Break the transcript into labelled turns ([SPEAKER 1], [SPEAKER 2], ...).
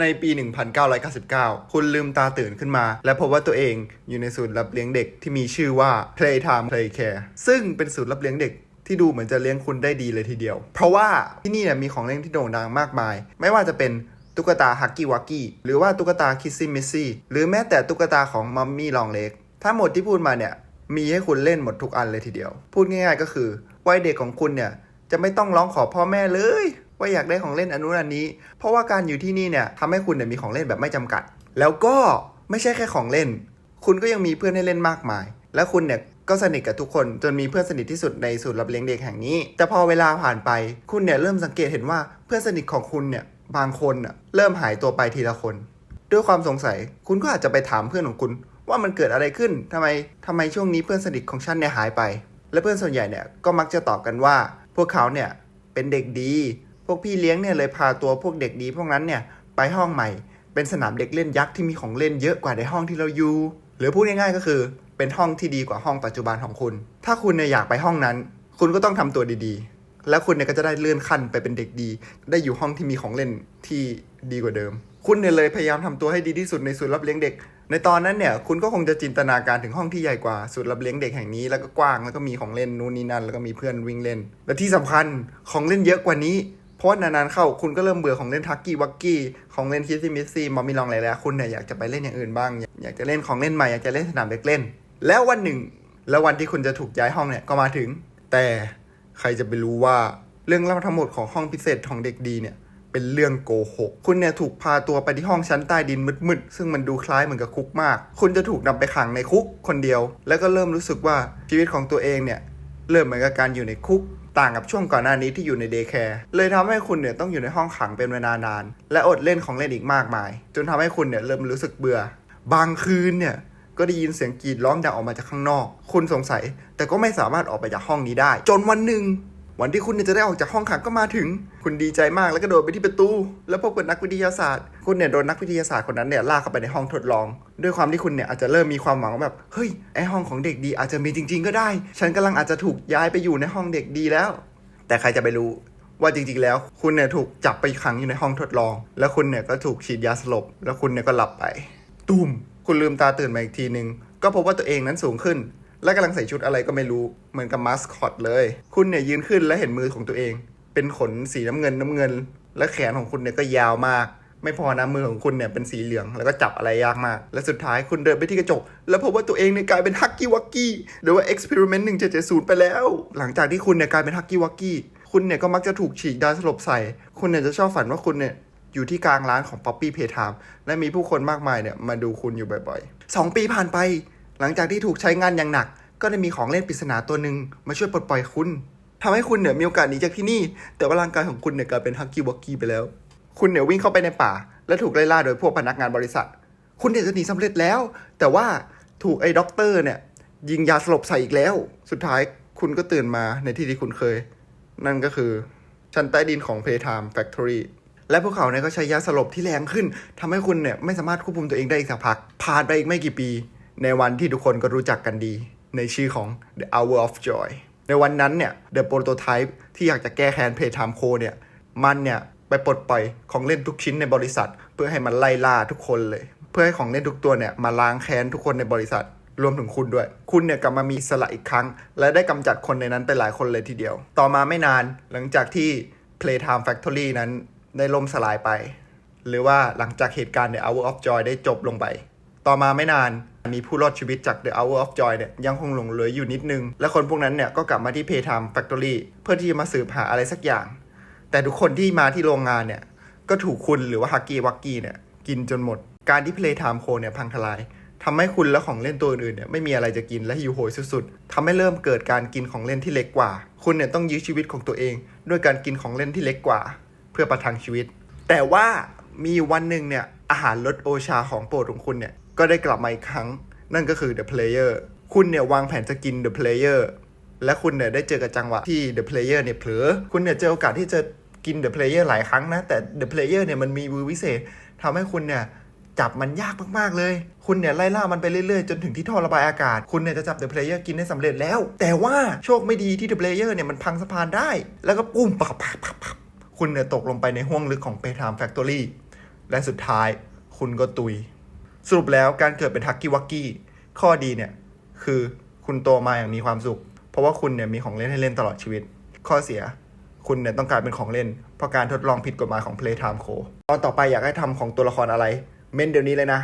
[SPEAKER 1] ในปี 1999 คุณลืมตาตื่นขึ้นมา และพบว่าตัวเองอยู่ในศูนย์รับเลี้ยงเด็กที่มีชื่อว่า Playtime Playcare ซึ่งเป็นศูนย์รับเลี้ยงเด็กที่ดูเหมือนจะเลี้ยงคุณได้ดีเลยทีเดียว เพราะว่าที่นี่เนี่ยมีของเล่นที่โด่งดังมากมาย ไม่ว่าจะเป็นตุ๊กตาฮักกี้วักกี้หรือว่าตุ๊กตาคิสซี่มิสซี่หรือแม้แต่ตุ๊กตาของมัมมี่ลองเล็กทั้งหมดที่พูดมาเนี่ยมีให้คุณเล่นหมดทุกอันเลยทีเดียว พูดง่ายๆก็คือวัยเด็กของคุณเนี่ยจะไม่ต้องร้องขอพ่อแม่เลย ว่าอยากได้ของเล่นอันนู้นอันนี้ เพราะว่าการอยู่ที่นี่เนี่ยทำให้คุณเนี่ยมีของเล่นแบบไม่จำกัด แล้วก็ไม่ใช่แค่ของเล่น คุณก็ยังมีเพื่อนให้เล่นมากมาย และคุณเนี่ยก็สนิทกับทุกคนจนมีเพื่อนสนิทที่สุดในศูนย์รับเลี้ยงเด็กแห่งนี้ แต่พอเวลาผ่านไป คุณเนี่ยเริ่มสังเกตเห็นว่าเพื่อนสนิทของคุณเนี่ยบางคนน่ะเริ่มหายตัวไปทีละคน ด้วยความสงสัยคุณก็อาจจะไปถามเพื่อนของคุณ ว่ามันเกิดอะไรขึ้นทำไมทำไมช่วงนี้เพื่อนสนิทของฉันเนี่ยหายไป และเพื่อนส่วนใหญ่เนี่ยก็มักจะตอบกันว่า พวกเขาเนี่ยเป็นเด็กดี วกพี่เลี้ยงเนี่ยเลยพาตัวพวกเด็กดีพวกนั้นเนี่ยไปห้องใหม่ เป็นสนามเด็กเล่นยักษ์ที่มีของเล่นเยอะกว่าในห้องที่เราอยู่หรือพูดง่ายๆก็คือ เป็นห้องที่ดีกว่าห้องปัจจุบันของคุณ ถ้าคุณเนี่ยอยากไปห้องนั้น คุณก็ต้องทำตัวดีๆ แล้วคุณเนี่ยก็จะได้เลื่อนขั้นไปเป็นเด็กดี ได้อยู่ห้องที่มีของเล่นที่ดีกว่าเดิม คุณเนี่ยเลยพยายามทำตัวให้ดีที่สุดในศูนย์รับเลี้ยงเด็ก ในตอนนั้นเนี่ยคุณก็คงจะจินตนาการถึงห้องที่ใหญ่กว่าศูนย์รับเลี้ยงเด็กแห่งนี้แล้วก็กว้างแล้วก็มีของเล่นนู่นนี่นั่นแล้วก็มีเพื่อนวิ่งเล่น และที่สำคัญของเล่นเยอะกว่านี้ ราะว่านานๆเข้าคุณก็เริ่มเบื่อของเล่นทักกี้วักกี้ของเล่นคิสซี่มิสซี่มอมมี่ลองอะไรแล้วคุณเนี่ยอยากจะไปเล่นอย่างอื่นบ้าง อยากจะเล่นของเล่นใหม่อยากจะเล่นสนามเด็กเล่น แล้ววันหนึ่ง แล้ววันที่คุณจะถูกย้ายห้องเนี่ยก็มาถึง แต่ใครจะไปรู้ว่าเรื่องเล่าทั้งหมดของห้องพิเศษของเด็กดีเนี่ยเป็นเรื่องโกหก คุณเนี่ยถูกพาตัวไปที่ห้องชั้นใต้ดินมืดๆ ซึ่งมันดูคล้ายเหมือนกับคุกมาก คุณจะถูกนำไปขังในคุกคนเดียว แล้วก็เริ่มรู้สึกว่าชีวิตของตัวเองเนี่ย เริ่มเหมือนกับการอยู่ในคุก ต่างกับช่วงก่อนหน้านี้ที่อยู่ในเดย์แคร์เลยทำให้คุณเนี่ยต้องอยู่ในห้องขังเป็นเวลานาน และอดเล่นของเล่นอีกมากมาย จนทำให้คุณเนี่ยเริ่มรู้สึกเบื่อ บางคืนเนี่ยก็ได้ยินเสียงกรีดร้องดังออกมาจากข้างนอก คุณสงสัย แต่ก็ไม่สามารถออกไปจากห้องนี้ได้ จนวันหนึ่ง วันที่คุณเนี่ยจะได้ออกจากห้องขังก็มาถึง คุณดีใจมากแล้วก็โดดไปที่ประตู แล้วพบกับนักวิทยาศาสตร์ คุณเนี่ยโดนนักวิทยาศาสตร์คนนั้นเนี่ยลากเข้าไปในห้องทดลอง ด้วยความที่คุณเนี่ยอาจจะเริ่มมีความหวังว่าแบบ เฮ้ย ไอห้องของเด็กดีอาจจะมีจริง ๆ ก็ได้ ฉันกำลังอาจจะถูกย้ายไปอยู่ในห้องเด็กดีแล้ว แต่ใครจะไปรู้ว่าจริงๆ แล้ว คุณเนี่ยถูกจับไปขังอยู่ในห้องทดลอง แล้วคุณเนี่ยก็ถูกฉีดยาสลบ แล้วคุณเนี่ยก็หลับไป ตุ้ม คุณลืมตาตื่นมาอีกทีหนึ่งก็พบว่าตัวเองนั้นสูงขึ้น และกำลังใส่ชุดอะไรก็ไม่รู้เหมือนกับมาสคอตเลย คุณเนี่ยยืนขึ้นและเห็นมือของตัวเอง เป็นขนสีน้ำเงินน้ำเงิน และแขนของคุณเนี่ยก็ยาวมาก ไม่พอนะมือของคุณเนี่ยเป็นสีเหลืองแล้วก็จับอะไรยากมาก และสุดท้ายคุณเดินไปที่กระจก แล้วพบว่าตัวเองเนี่ยกลายเป็นฮักกี้วักกี้หรือว่า experiment 1770ไปแล้ว หลังจากที่คุณเนี่ยกลายเป็นฮักกี้วักกี้คุณเนี่ยก็มักจะถูกฉีกดาสลบใส่ คุณเนี่ยจะชอบฝันว่าคุณเนี่ยอยู่ที่กลางร้านของ Poppy Playtime และมีผู้คนมากมายเนี่ยมาดูคุณอยู่บ่อยๆ 2 ปีผ่านไป หลังจากที่ถูกใช้งานอย่างหนัก ก็ได้มีของเล่นปริศนาตัวหนึ่งมาช่วยปลดปล่อยคุณทำให้คุณเนี่ยมีโอกาสหนีจากที่นี่ แต่ว่าร่างกายของคุณเนี่ยกลายเป็นฮักกี้วักกี้ไปแล้ว คุณเนี่ยวิ่งเข้าไปในป่า และถูกไล่ล่าโดยพวกพนักงานบริษัท คุณเนี่ยจะหนีสำเร็จแล้ว แต่ว่าถูกไอ้ด็อกเตอร์เนี่ยยิงยาสลบใส่อีกแล้ว สุดท้ายคุณก็ตื่นมาในที่ที่คุณเคย นั่นก็คือชั้นใต้ดินของ Playtime Factory และพวกเขาเนี่ยก็ใช้ยาสลบที่แรงขึ้นทำให้คุณเนี่ยไม่สามารถควบคุมตัวเองได้อีกสักพัก ผ่านไปอีกไม่กี่ปี ในวันที่ทุกคนก็รู้จักกันดี ในชื่อของ The Hour of Joy ในวันนั้นเนี่ย The Prototype ที่อยากจะแก้แค้น Playtime Co เนี่ยมันเนี่ยไปปลดปล่อยของเล่นทุกชิ้นในบริษัท เพื่อให้มันไล่ล่าทุกคนเลย เพื่อให้ของเล่นทุกตัวเนี่ยมาล้างแค้นทุกคนในบริษัทรวมถึงคุณด้วย คุณเนี่ยกลับมามีสละอีกครั้ง และได้กำจัดคนในนั้นไปหลายคนเลยทีเดียว ต่อมาไม่นานหลังจากที่ Playtime Factory นั้นได้ล่มสลายไป หรือว่าหลังจากเหตุการณ์ The Hour of Joy ได้จบลงไป ต่อมาไม่นาน มีผู้รอดชีวิตจาก The Hour of Joy เนี่ยยังคงหลงเหลืออยู่นิดนึง และคนพวกนั้นเนี่ยก็กลับมาที่ Playtime Factory เพื่อที่จะมาสืบหาอะไรสักอย่าง แต่ทุกคนที่มาที่โรงงานเนี่ยก็ถูกคุณหรือว่าฮักกี้วักกี้เนี่ยกินจนหมด การที่ Playtime Co เนี่ยพังทลายทำให้คุณและของเล่นตัวอื่นเนี่ยไม่มีอะไรจะกินและหิวโหยสุดๆทำให้เริ่มเกิดการกินของเล่นที่เล็กกว่า คุณเนี่ยต้องยื้อชีวิตของตัวเอง ด้วยการกินของเล่นที่เล็กกว่า เพื่อประทังชีวิต แต่ว่ามีวันหนึ่งเนี่ยอาหารรสโอชาของโปรดของคุณเนี่ยก็ได้กลับมาอีกครั้ง นั่นก็คือ The Player คุณเนี่ยวางแผนจะกิน The Player และคุณเนี่ยได้เจอกับจังหวะที่ The Player เนี่ยเผลอคุณเนี่ยเจอโอกาสที่จะกิน The Player หลายครั้งนะ แต่ The Player เนี่ยมันมีมือวิเศษทำให้คุณเนี่ยจับมันยากมากๆเลย คุณเนี่ยไล่ล่ามันไปเรื่อยๆ จนถึงที่ท่อระบายอากาศ คุณเนี่ยจะจับ The Player กินได้สำเร็จแล้ว แต่ว่าโชคไม่ดีที่ The Player เนี่ยมันพังสะพานได้ แล้วก็ปุ้มปับปับปับปับคุณเนี่ยตกลงไปในห้วงลึกของ Playtime Factory และสุดท้ายคุณก็ตุย สรุปแล้วการเกิดเป็นทักกี้วักกี้ข้อดีเนี่ย คือคุณโตมาอย่างมีความสุข เพราะว่าคุณเนี่ยมีของเล่นให้เล่นตลอดชีวิต ข้อเสีย คุณเนี่ยต้องการเป็นของเล่น เพราะการทดลองผิดกฎหมายของ Playtime Co ตอนต่อไปอยากให้ทำของตัวละครอะไร เม้นเดี๋ยวนี้เลยนะ